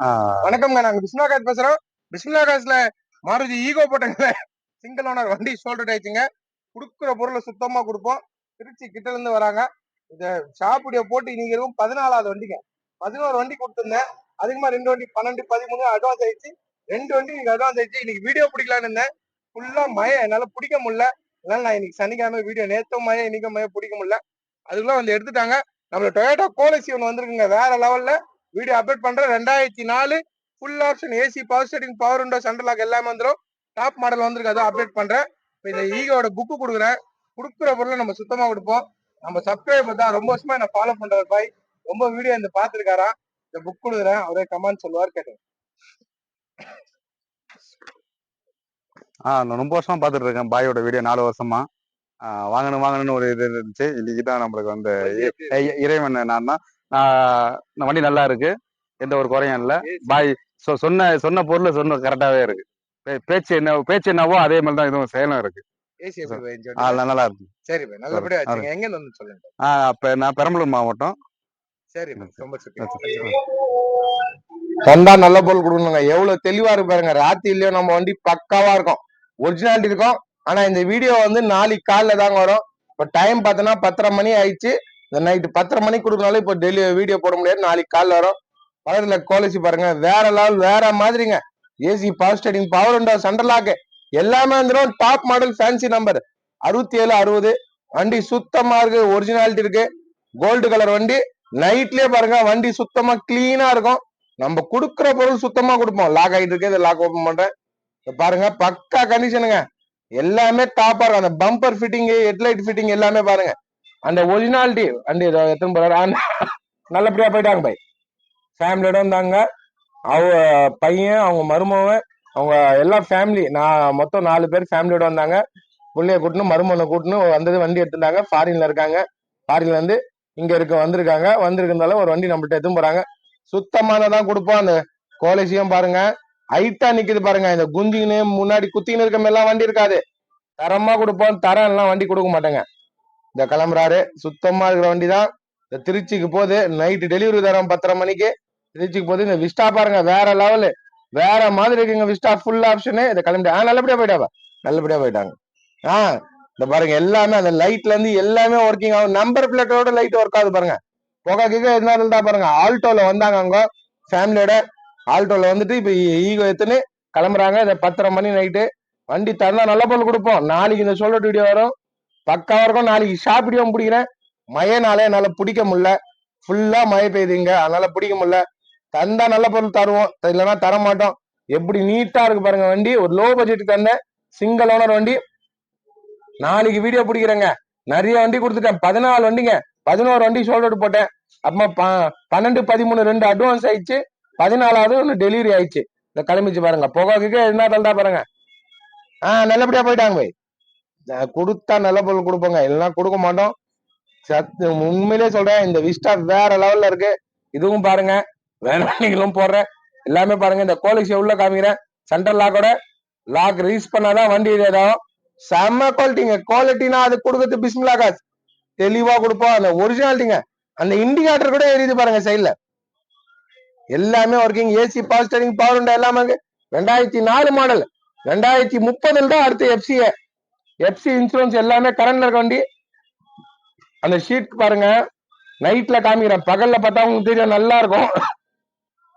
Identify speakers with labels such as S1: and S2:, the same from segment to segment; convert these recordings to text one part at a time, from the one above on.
S1: வணக்கம்ங்க நாங்க பிஸ்மிலாகாஸ் பேசுறோம். பிஸ்மிலாகாஸ்ல மாருதி ஈகோ போட்டங்கள சிங்கிள் ஓனர் வண்டி ஷோல்டர் ஆயிடுச்சுங்க. குடுக்குற பொருளை சுத்தமா கொடுப்போம். திருச்சி கிட்ட இருந்து வராங்க. இந்த ஷாப்புடைய போட்டு இன்னைக்கு இருக்கும் பதினாலாவது வண்டிங்க. பதினோரு வண்டி கொடுத்துருந்தேன். அதிகமா ரெண்டு வண்டி பன்னெண்டு பதிமூணு அட்வான்ஸ் ஆயிடுச்சு. ரெண்டு வண்டி இன்னைக்கு அட்வான்ஸ் ஆயிடுச்சு. இன்னைக்கு வீடியோ பிடிக்கலான்னு இருந்தேன். ஃபுல்லா மழை என்னால பிடிக்க முடியல. அதனால நான் இன்னைக்கு சனிக்கிழமை வீடியோ நேத்தும் மழை இன்னைக்கும் மழை பிடிக்க முடியல. அதுக்குள்ள வந்து எடுத்துட்டாங்க. நம்மள டொயோட்டோ கோலசி ஒன்று வந்திருக்குங்க. வேற லெவல்ல வீடியோ அப்டேட் பண்றேன் ரெண்டாயிரத்தி நாலு full option AC power steering power window central lock எல்லாமே வந்துடும் டாப் மாடல் வந்திருக்கு அதான் அப்டேட் பண்றேன். இப்போ இந்த ஈகோட புக்கு கொடுக்குறேன். கொடுக்குற பொருளை நம்ம சுத்தமா கொடுப்போம். நம்ம சப்ஸ்கிரைபர் தான் ரொம்ப வருஷமா என்ன ஃபாலோ பண்றாரு பாய். ரொம்ப வீடியோ இந்த பாத்துருக்காரா இந்த புக் கொடுக்குறேன். அவரே கமெண்ட் சொல்லுவார் கேட்டேன்
S2: ஆ ரொம்ப வருஷமா பார்த்துட்டு இருக்கேன் பாயோட வீடியோ நாலு வருஷமா. வாங்கணும் வாங்கணும்னு ஒரு இது இருந்துச்சு. இன்னைக்கு தான் நம்மளுக்கு வந்து இறைவன் நான் தான். வண்டி நல்லா இருக்கு. எந்த ஒரு குறையும் இல்லை. பாய் சொ- சொன்ன சொன்ன பொருள் சொன்ன கரெக்டாவே இருக்கு. பேச்சு என்ன பேச்சு என்னவோ அதே மாதிரி தான் இதுவும் செயலும் இருக்கு? நல்லா இருக்கு.
S1: சரி நல்லபடியா எங்க இருந்து சொல்லுங்க.
S2: ஆ, அப்ப நான் பெரம்பலூர் மாவட்டம்.
S1: சரி ரொம்ப. தந்தா நல்ல பொருள் கொடுக்கணுங்க. எவ்வளவு தெளிவா இருக்கு பாருங்க. ராத்திரிலயும் நம்ம வண்டி பக்காவா இருக்கும். ஒரிஜினாலிட்டி இருக்கும். ஆனா இந்த வீடியோ வந்து நாளைக்கு காலைல தாங்க வரும். இப்ப டைம் பார்த்தோன்னா பத்தரை மணி ஆயிடுச்சு. இந்த நைட்டு பத்தரை மணிக்கு கொடுக்கனாலும் இப்போ டெய்லி வீடியோ போட முடியாது. நாளைக்கு காலைல வரும். பக்கத்துல கோலசி பாருங்க. வேற லெவல் வேற மாதிரிங்க. ஏசி பவர் ஸ்டேடிங் பவர் உண்டா சென்ட்ரலாக்கு எல்லாமே வந்துடும் டாப் மாடல் ஃபேன்சி நம்பர் அறுபத்தி ஏழு அறுபது. வண்டி சுத்தமா இருக்கு. ஒரிஜினாலிட்டி இருக்கு. கோல்டு கலர் வண்டி. நைட்லயே பாருங்க. வண்டி சுத்தமா கிளீனா இருக்கும். நம்ம கொடுக்குற பொருள் சுத்தமா கொடுப்போம். லாக் ஆகிட்டு இருக்கு. இதை லாக் ஓபன் பண்றேன். பாருங்க. பக்கா கண்டிஷனுங்க எல்லாமே டாப்பா இருக்கும் அந்த பம்பர் ஃபிட்டிங் ஹெட்லைட் ஃபிட்டிங் எல்லாமே பாருங்க. அந்த ஒரிஜினாலிட்டி வண்டி இதோ எத்தனை போறாரு. நல்லபடியா போயிட்டாங்க பை ஃபேமிலியோட வந்தாங்க. அவங்க பையன் அவங்க மருமவன் அவங்க எல்லா ஃபேமிலி நான் மொத்தம் நாலு பேர் ஃபேமிலியோட வந்தாங்க. பிள்ளைய கூட்டணும் மருமனை கூட்டணும் வந்தது வண்டி எடுத்துட்டாங்க ஃபாரின்ல இருக்காங்க. ஃபாரின்ல இருந்து இங்க இருக்க வந்திருக்காங்க. வந்திருக்கிறதால ஒரு வண்டி நம்மள்ட்ட எடுத்து போறாங்க. சுத்தமானதான் கொடுப்போம். அந்த கோலசியம் பாருங்க. ஹைட்டா நிக்குது பாருங்க. இந்த குஞ்சுன்னு முன்னாடி குத்தின்னு இருக்க எல்லாம் வண்டி இருக்காது. தரமா கொடுப்போம். தரம் எல்லாம் வண்டி கொடுக்க மாட்டேங்க. இந்த கிளம்புறாரு. சுத்தமா இருக்கிற வண்டி தான் இந்த திருச்சிக்கு போகுது நைட்டு டெலிவரி தரோம் பத்தரை மணிக்கு. திருச்சிக்கு போகுது இந்த விஸ்டா பாருங்க வேற லெவலு வேற மாதிரி இருக்குங்க விஸ்டா ஃபுல் ஆப்ஷனு இதை கிளம்பிட்டு ஆ நல்லபடியா போயிட்டாவா? நல்லபடியா போயிட்டாங்க. ஆ இந்த பாருங்க எல்லாமே அந்த லைட்ல இருந்து எல்லாமே ஒர்க்கிங் ஆகும். நம்பர் பிளேட்டோட லைட் ஒர்க் ஆகுது பாருங்க. புகை கிக இருந்தாலும் தான் பாருங்க. ஆல்டோல வந்தாங்க அவங்க ஃபேமிலியோட ஆல்டோல வந்துட்டு இப்ப e-, ஈகோ எத்துன்னு கிளம்புறாங்க. இந்த பத்தரை மணி நைட்டு வண்டி தந்தா நல்ல பொருள் கொடுப்போம். நாளைக்கு இந்த சொல்ற வீடியோ வரும். பக்காவா இருக்கும் நாளைக்கு ஷாப் வீடியோ பிடிக்கிறேன். மழைனால என்னால பிடிக்க முடியல. ஃபுல்லா மழை பெய்யுதுங்க. அதனால பிடிக்க முடியல. தந்தா நல்ல பொருள் தருவோம். இல்லைன்னா தர மாட்டோம் எப்படி நீட்டா இருக்கு பாருங்க வண்டி. ஒரு லோ பட்ஜெட் தந்த சிங்கிள் ஓனர் வண்டி. நாளைக்கு வீடியோ பிடிக்கிறேங்க. நிறைய வண்டி கொடுத்துட்டேன். பதினாலு வண்டிங்க. பதினோரு வண்டி ஷோல்டர் போட்டேன். அப்புறமா ப- பன்னெண்டு பதிமூணு ரெண்டு அட்வான்ஸ் ஆயிடுச்சு. பதினாலாவது ஒன்று டெலிவரி ஆயிடுச்சு. இந்த கிளம்பிச்சு பாருங்க. புகைக்கு என்ன தண்டா பாருங்க. ஆ நல்லபடியா போயிட்டாங்க போய். கொடுத்தா நல்ல பொருள் கொடுப்போங்க. எல்லாம் கொடுக்க மாட்டோம். சத்து உண்மையிலே சொல்றேன் இந்த விஸ்டா வேற லெவல்ல இருக்கு. இதுவும் பாருங்க வேற போடுறேன் எல்லாமே பாருங்க இந்த கோலிக்ஸ் உள்ள காமிக்கிறேன். சென்ட்ரல் லாக்கோட லாக் ரீஸ் பண்ணாதான் வண்டி ஏதாவது செம்ம குவாலிட்டிங்க குவாலிட்டினா அது கொடுக்கறது பிஸ்மிலா காசு. தெளிவா கொடுப்போம். அந்த ஒரிஜினாலிட்டிங்க அந்த இண்டிகேட்டர் கூட எரியுது பாருங்க சைட்ல எல்லாமே working AC power steering power உண்டா எல்லாமே இருக்கு. ரெண்டாயிரத்தி நாலு மாடல் ரெண்டாயிரத்தி முப்பதுல தான் அடுத்து எஃப்சிஏ எஃப்சி இன்சூரன்ஸ் எல்லாமே கரண்ட்ல இருக்க வண்டி. அந்த ஷீட் பாருங்க. நைட்ல காமிக்கிறேன் பகல்ல பார்த்தா உங்களுக்கு தெரியும் நல்லா இருக்கும்.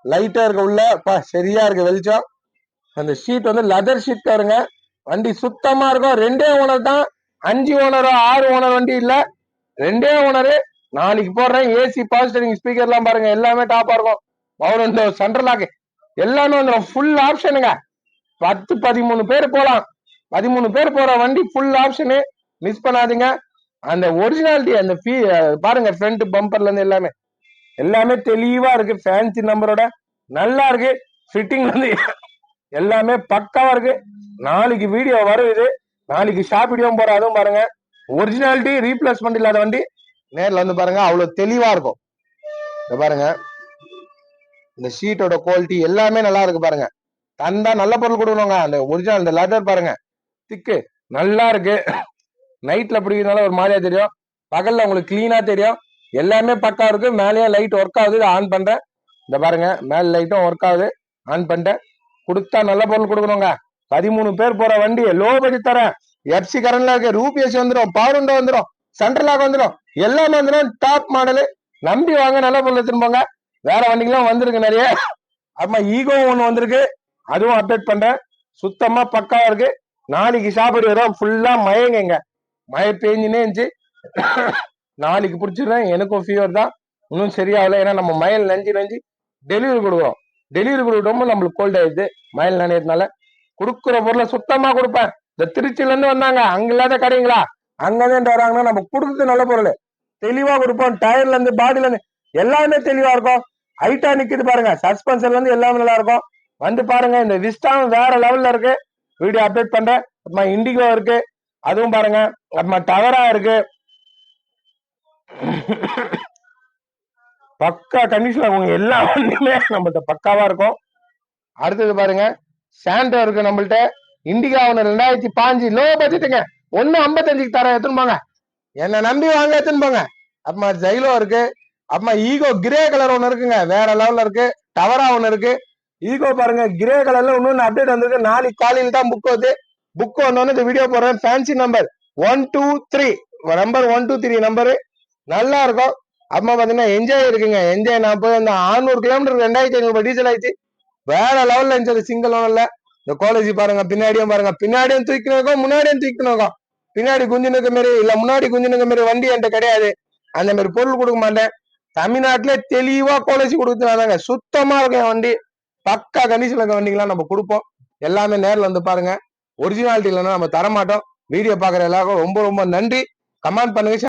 S1: லைட்டா இருக்க உள்ள. பா சரியா இருக்கு வெளிச்சம். அந்த ஷீட் வந்து லெதர் ஷீட் பாருங்க. வண்டி சுத்தமா இருக்கும். ரெண்டே ஓனர் தான். அஞ்சு ஓனரோ ஆறு ஓனர் வண்டி இல்ல. ரெண்டே ஓனரு நாளைக்கு போடுறேன். ஏசி பாசிட்டிங் ஸ்பீக்கர் ஸ்பீக்கர்லாம் பாருங்க. எல்லாமே டாப்பா இருக்கும். பவர் இந்த சென்ட்ரல் லாக்கு எல்லாமே வந்துடும். ஃபுல் ஆப்ஷனுங்க பத்து பதிமூணு பேர் போலாம். பதிமூணு பேர் போற வண்டி ஃபுல் ஆப்ஷனு மிஸ் பண்ணாதீங்க. அந்த ஒரிஜினாலிட்டி அந்த ஃபீ பாருங்க ஃப்ரண்ட் பம்பர்ல இருந்து எல்லாமே. எல்லாமே தெளிவா இருக்கு ஃபேன்சி நம்பரோட நல்லா இருக்கு ஃபிட்டிங் வந்து எல்லாமே பக்காவா இருக்கு. நாளைக்கு வீடியோ வரும் இது. நாளைக்கு ஷாப் வீடியோ போற அதுவும் பாருங்க. ஒரிஜினாலிட்டி ரீப்ளேஸ்மெண்ட் இல்லாத வண்டி. நேர்ல வந்து பாருங்க அவ்வளவு தெளிவா இருக்கும். இந்த பாருங்க. இந்த ஷீட்டோட குவாலிட்டி எல்லாமே நல்லா இருக்கு பாருங்க. தந்தா நல்ல பொருள் கொடுக்கணுங்க. அந்த ஒரிஜினல் இந்த லெதர் பாருங்க. திக்கு. நல்லா இருக்கு. நைட்ல பிடிக்கிறதுனால ஒரு மாதிரியா தெரியும். பகல்ல உங்களுக்கு கிளீனா தெரியும். எல்லாமே பக்கா இருக்கு. மேலேயே லைட் ஒர்க் ஆகுது. இதை ஆன் பண்றேன். இந்த பாருங்க. மேல் லைட்டும் ஒர்க் ஆகுது. ஆன் பண்ணிட்டேன். கொடுத்தா நல்ல பொருள் கொடுக்கணுங்க. பதிமூணு பேர் போற வண்டி லோ பட்ஜெட் தரேன். எஃப்சி கரண்ட்ல இருக்கு ரூபிஎஸ் வந்துடும் பவர் வந்துடும் சென்ட்ரலாக வந்துடும் எல்லாமே வந்துடும் டாப் மாடலு நம்பி வாங்க. நல்ல பொருள் எடுத்துன்னு போங்க. வேற வண்டிகளும் வந்திருக்கு நிறைய. அம்மா ஈகோ ஒன்று வந்திருக்கு. அதுவும் அப்டேட் பண்றேன். சுத்தமா பக்காவா இருக்கு. நாளைக்கு சாப்பிடு வரும் ஃபுல்லா மயங்கங்க மழை பெஞ்சுனே இருந்துச்சு. நாளைக்கு பிடிச்சிடுறேன். எனக்கும் ஃபீவர் தான். இன்னும் சரியாகல. ஏன்னா நம்ம மயில் நஞ்சு நஞ்சு டெலிவரி கொடுக்குறோம். டெலிவரி கொடுக்குறோம் நம்மளுக்கு கோல்ட் ஆயிடுது. மயில் நனையதுனால கொடுக்குற பொருளை சுத்தமா கொடுப்பேன். இந்த திருச்சில இருந்து வந்தாங்க. அங்க இல்லாத கடைங்களா? அங்கதான் வராங்கன்னா நம்ம கொடுக்குறது நல்ல பொருள். தெளிவா கொடுப்போம். டயர்ல இருந்து பாடியில இருந்து எல்லாமே தெளிவா இருக்கும். ஹைட்டா நிக்குது பாருங்க. சஸ்பென்ஷன்ல இருந்து எல்லாமே நல்லா இருக்கும். வந்து பாருங்க இந்த விஸ்டாவும் வேற லெவல்ல இருக்கு. வீடியோ அப்டேட் பண்றேன். அப்புறமா இண்டிகோ இருக்கு. அதுவும் பாருங்க. அப்புறமா டவரா இருக்கு. பக்கா கண்டிஷன்ல உங்க எல்லா வண்டியுமே நம்மள்ட்ட பக்காவா இருக்கும். அடுத்தது பாருங்க. சாண்டோ இருக்கு நம்மள்ட்ட. இண்டிகா ஒன்று ரெண்டாயிரத்தி பாஞ்சு. லோ பட்ஜெட்டுங்க ஒன்னு ஐம்பத்தஞ்சுக்கு தர எடுத்துன்னு போங்க. என்ன நம்பி வாங்க எடுத்துன்னு போங்க. அப்புறமா ஜைலோ இருக்கு. அப்புறமா ஈகோ கிரே கலர் ஒன்று இருக்குங்க. வேற லெவல்ல இருக்கு. டவரா ஒன்று இருக்கு. ஈகோ பாருங்க கிரே கலர்ல இன்னொன்னு அப்டேட் வந்திருக்கு. நாளைக்கு காலையில் தான் புக் வருது. புக் வந்தோன்னு இந்த வீடியோ போடுறேன். Fancy number one two three number one two three number நல்லா இருக்கும். அம்மா பார்த்தீங்கன்னா என்ஜாய் இருக்குங்க. என்ஜாய் நான் போய் அந்த 600 கிலோமீட்டர் ரெண்டாயிரத்தி ஐநூறு டீசல் ஆயிடுச்சு. வேற லெவல்ல இருந்துச்சு. சிங்கிள் லெவல்ல இந்த காலேஜ் பாருங்க பின்னாடியும் பாருங்க. பின்னாடியும் தூக்கினோக்கும் முன்னாடியும் தூக்கினோக்கும் பின்னாடி குஞ்சினுக்க மாரி இல்ல முன்னாடி குஞ்சினுக்க மாரி வண்டி என்கிட்ட கிடையாது. அந்த மாதிரி பொருள் கொடுக்க மாட்டேன். தமிழ்நாட்டிலே தெளிவா காலேஜ் கொடுத்துனாங்க சுத்தமா இருக்கும் என் வண்டி. பக்கா கண்டிஷன்ல இருக்க வண்டிங்களாம் நம்ம கொடுப்போம். எல்லாமே நேர்ல வந்து பாருங்க. ஒரிஜினாலிட்டி இல்லைன்னா நம்ம தரமாட்டோம். வீடியோ பாக்குற எல்லாருக்கும் ரொம்ப ரொம்ப நன்றி. கமெண்ட் பண்ணுங்க.